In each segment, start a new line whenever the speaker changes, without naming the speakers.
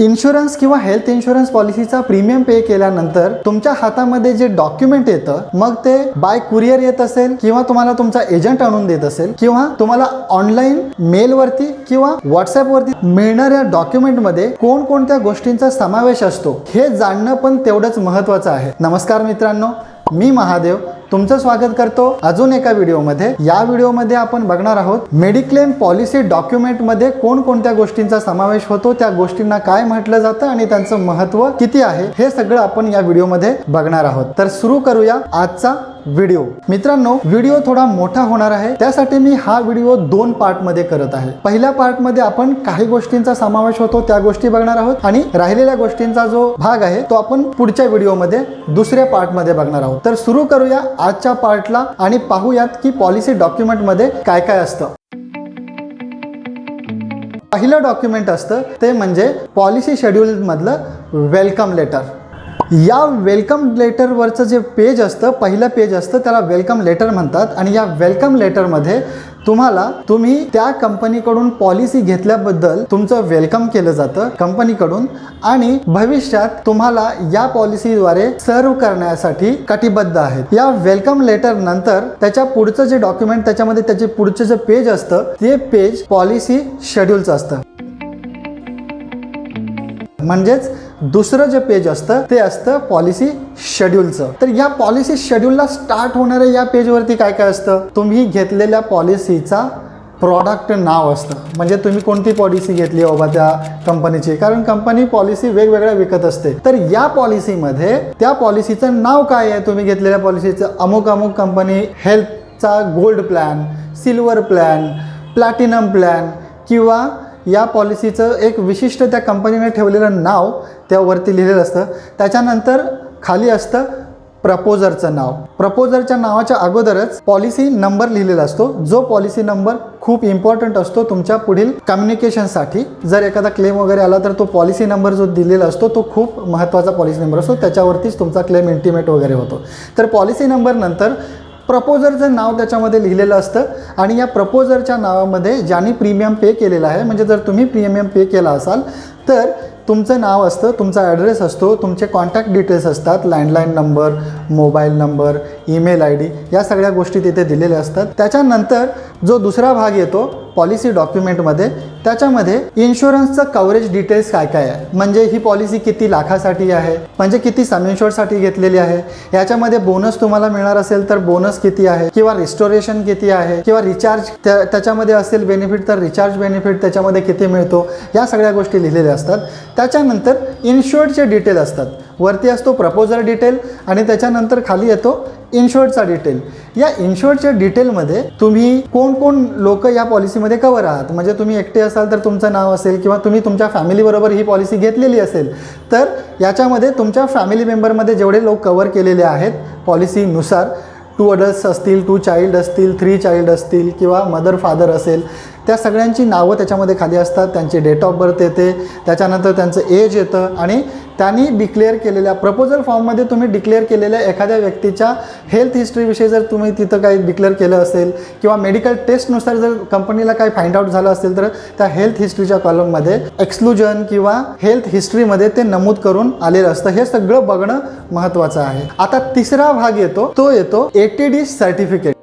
Insurance किंवा health insurance पॉलिसीचा premium pay केल्यानंतर तुमच्या हातामध्ये जे डॉक्युमेंट येतं मग ते बाय कुरिअर येत असेल किंवा तुम्हाला तुमचा एजंट आणून देत असेल किंवा तुम्हाला ऑनलाईन मेलवरती किंवा व्हॉट्सअपवरती मिळणाऱ्या डॉक्युमेंटमध्ये कोणकोणत्या गोष्टींचा समावेश असतो हे जाणणं पण तेवढंच महत्त्वाचं आहे. नमस्कार मित्रांनो मी महादेव. तुमचं स्वागत करतो अजून एका व्हिडिओमध्ये. या व्हिडिओमध्ये आपण बघणार आहोत मेडिक्लेम पॉलिसी डॉक्युमेंटमध्ये कोणकोणत्या गोष्टींचा समावेश होतो त्या गोष्टींना काय म्हटलं जातं आणि त्यांचं महत्त्व किती आहे हे सगळं आपण या व्हिडिओमध्ये बघणार आहोत. तर सुरू करूया आजचा व्हिडिओ. मित्रांनो व्हिडिओ थोडा मोठा होणार आहे त्यासाठी मी हा व्हिडिओ दोन पार्टमध्ये करत आहे. पहिल्या पार्टमध्ये आपण काही गोष्टींचा समावेश होतो त्या गोष्टी बघणार आहोत आणि राहिलेल्या गोष्टींचा जो भाग आहे तो आपण पुढच्या व्हिडिओमध्ये दुसऱ्या पार्टमध्ये बघणार आहोत. तर सुरू करूया आजच्या पार्टला आणि पाहूयात की पॉलिसी डॉक्युमेंटमध्ये काय काय असतं. पहिलं डॉक्युमेंट असतं ते म्हणजे पॉलिसी शेड्यूल मधलं वेलकम लेटर. या वेलकम लेटरवरचं जे पेज असतं पहिलं पेज असतं त्याला वेलकम लेटर म्हणतात. आणि या वेलकम लेटरमध्ये तुम्हाला तुम्ही त्या कंपनीकडून पॉलिसी घेतल्याबद्दल तुमचं वेलकम केलं जातं कंपनीकडून आणि भविष्यात तुम्हाला या पॉलिसीद्वारे सर्व करण्यासाठी कटिबद्ध आहेत. या वेलकम लेटर नंतर त्याच्या पुढचं जे डॉक्युमेंट त्याच्यामध्ये त्याचे पुढचं जे पेज असतं ते पेज पॉलिसी शेड्यूलचं असतं. म्हणजेच दुसरं जे पेज असतं ते असतं पॉलिसी शेड्यूलचं तर या पॉलिसी शेड्यूलला स्टार्ट होणाऱ्या या पेजवरती काय काय असतं? तुम्ही घेतलेल्या पॉलिसीचा प्रॉडक्ट नाव असतं. म्हणजे तुम्ही कोणती पॉलिसी घेतली बाबा त्या कंपनीची कारण कंपनी पॉलिसी वेगवेगळ्या विकत असते. तर या पॉलिसीमध्ये त्या पॉलिसीचं नाव काय आहे? तुम्ही घेतलेल्या पॉलिसीचं अमुक अमुक company हेल्थचा gold plan silver plan platinum plan किंवा या पॉलिसीचं एक विशिष्ट त्या कंपनीने ठेवलेलं नाव त्यावरती लिहिलेलं असतं. त्याच्यानंतर खाली असतं प्रपोजरचं नाव. प्रपोजरच्या नावाच्या अगोदरच पॉलिसी नंबर लिहिलेला असतो. जो पॉलिसी नंबर खूप इम्पॉर्टंट असतो तुमच्या पुढील कम्युनिकेशनसाठी जर एखादा क्लेम वगैरे आला तर तो पॉलिसी नंबर जो दिलेला असतो तो खूप महत्त्वाचा पॉलिसी नंबर असतो. त्याच्यावरतीच तुमचा क्लेम इंटिमेट वगैरे होतो. तर पॉलिसी नंबर नंतर प्रपोजरचं नाव त्याच्यामध्ये लिहिलेलं असतं. आणि या प्रपोजरच्या नावामध्ये ज्यांनी प्रीमियम पे केलेलं आहे म्हणजे जर तुम्ही प्रीमियम पे केला असाल तर तुमचं नाव असतं तुमचा ॲड्रेस असतो तुमचे कॉन्टॅक्ट डिटेल्स असतात landline number mobile number email I D या सगळ्या गोष्टी तिथे दिलेल्या असतात. त्याच्यानंतर जो दुसरा भाग येतो पॉलिसी डॉक्युमेंटमध्ये त्याच्यामध्ये इन्शुरन्सचं कव्हरेज डिटेल्स काय काय आहे? म्हणजे ही पॉलिसी किती लाखासाठी आहे? म्हणजे किती सम घेतलेली आहे? याच्यामध्ये बोनस तुम्हाला मिळणार असेल तर बोनस किती आहे? किंवा रिस्टोरेशन किती आहे? किंवा रिचार्ज त्याच्यामध्ये असेल बेनिफिट तर रिचार्ज बेनिफिट त्याच्यामध्ये किती मिळतो? या सगळ्या गोष्टी लिहिलेल्या असतात. त्याच्यानंतर इन्शुअर्डचे डिटेल असतात. वरती असतो प्रपोजल डिटेल आणि त्याच्यानंतर खाली येतो इन्शुअर्डचा डिटेल या इन्शुअर्डच्या डिटेलमध्ये तुम्ही कोण कोण लोक या पॉलिसीमध्ये कवर आहात? म्हणजे तुम्ही एकटे असाल तर तुमचं नाव असेल किंवा तुम्ही तुमच्या फॅमिलीबरोबर ही पॉलिसी घेतलेली असेल तर याच्यामध्ये तुमच्या फॅमिली मेंबरमध्ये जेवढे लोक कवर केलेले आहेत पॉलिसीनुसार टू अडल्ट्स असतील टू चाइल्ड असतील थ्री चाइल्ड असतील किंवा मदर फादर असेल त्या सगळ्यांची नावं त्याच्यामध्ये खाली असतात त्यांची डेट ऑफ बर्थ येते त्याच्यानंतर त्यांचं एज येतं आणि त्यांनी डिक्लेअर केलेल्या प्रपोजल फॉर्ममध्ये तुम्ही डिक्लेअर केलेल्या एखाद्या व्यक्तीच्या हेल्थ हिस्ट्रीविषयी जर तुम्ही तिथं काही डिक्लेअर केलं असेल किंवा मेडिकल टेस्टनुसार जर कंपनीला काही फाइंड आउट झालं असेल तर त्या हेल्थ हिस्ट्रीच्या कॉलममध्ये एक्सक्लुजन किंवा हेल्थ हिस्ट्रीमध्ये ते नमूद करून आलेलं असतं. हे सगळं बघणं महत्त्वाचं आहे. आता तिसरा भाग येतो तो येतो ए टी डी सर्टिफिकेट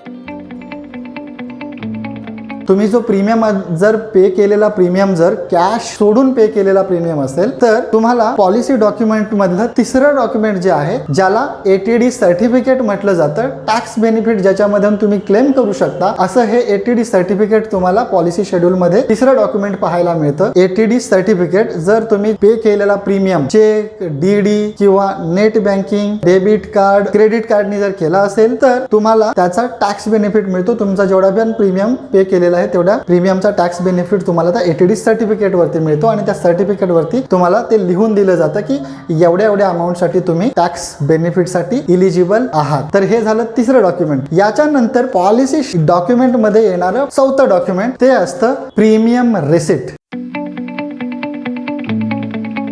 तुम्ही जो प्रीमियम जर पे केलेला प्रीमियम जर कॅश सोडून पे केलेला प्रीमियम असेल तर तुम्हाला पॉलिसी डॉक्युमेंट मधलं तिसरं डॉक्युमेंट जे आहे ज्याला ए टी डी सर्टिफिकेट म्हटलं जातं टॅक्स बेनिफिट ज्याच्यामधून तुम्ही क्लेम करू शकता असं हे ए टी डी सर्टिफिकेट तुम्हाला पॉलिसी शेड्यूल मध्ये तिसरं डॉक्युमेंट पाहायला मिळतं. ए टी डी सर्टिफिकेट जर तुम्ही पे केलेला प्रीमियम चेक डी डी किंवा net banking debit card credit कार्डनी जर केला असेल तर तुम्हाला त्याचा टॅक्स बेनिफिट मिळतो. तुमचा जेवढा पण प्रीमियम पे केलेला आहे तेवढ्या प्रीमियमचा टॅक्स बेनिफिट तुम्हाला त्या एटीडी सर्टिफिकेट वरती मिळतो आणि त्या सर्टिफिकेट वरती तुम्हाला ते लिहून दिलं जातं की एवढ्या एवढ्या अमाऊंटसाठी तुम्ही टॅक्स बेनिफिटसाठी इलिजिबल आहात. तर हे झालं तिसरं डॉक्युमेंट याच्यानंतर पॉलिसी डॉक्युमेंटमध्ये येणारं चौथं डॉक्युमेंट ते असतं प्रीमियम रिसिट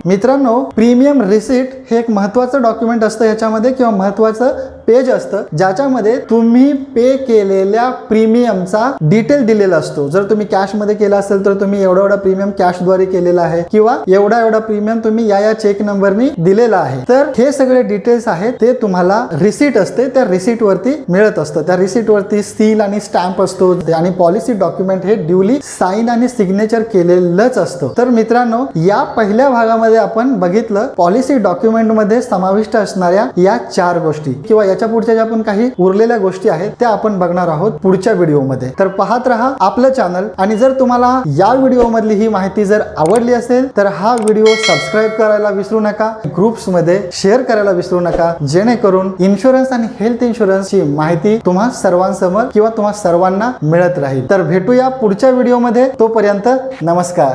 मित्रांनो प्रीमियम रिसिट हे एक महत्त्वाचं डॉक्युमेंट असतं याच्यामध्ये किंवा महत्त्वाचं पेज असतं ज्याच्यामध्ये तुम्ही पे केलेल्या प्रीमियमचा डिटेल दिलेला असतो. जर तुम्ही कॅशमध्ये केला असेल तर तुम्ही एवढा एवढा प्रीमियम कॅशद्वारे केलेला आहे किंवा एवढा एवढा प्रीमियम तुम्ही या या चेक नंबरनी दिलेला आहे. तर हे सगळे डिटेल्स आहेत ते तुम्हाला रिसिट असते त्या रिसिट वरती मिळत असतं. त्या रिसिट वरती सील आणि स्टॅम्प असतो आणि पॉलिसी डॉक्युमेंट हे ड्युली साईन आणि सिग्नेचर केलेलंच असतं. तर मित्रांनो या पहिल्या भागामध्ये आपण बघितलं पॉलिसी डॉक्युमेंट डॉक्युमेंटमध्ये समाविष्ट असणाऱ्या या चार गोष्टी किंवा याच्या पुढच्या ज्या पण काही उरलेल्या गोष्टी आहेत त्या आपण बघणार आहोत पुढच्या व्हिडिओमध्ये. तर पाहत राहा आपलं चॅनल आणि जर तुम्हाला या व्हिडिओ मधली ही माहिती जर आवडली असेल तर हा व्हिडिओ सबस्क्राईब करायला विसरू नका ग्रुप्समध्ये शेअर करायला विसरू नका जेणेकरून इन्शुरन्स आणि हेल्थ इन्शुरन्सची माहिती तुम्हा सर्वांसमोर किंवा तुम्हा सर्वांना मिळत राहील. तर भेटूया पुढच्या व्हिडिओमध्ये तोपर्यंत नमस्कार.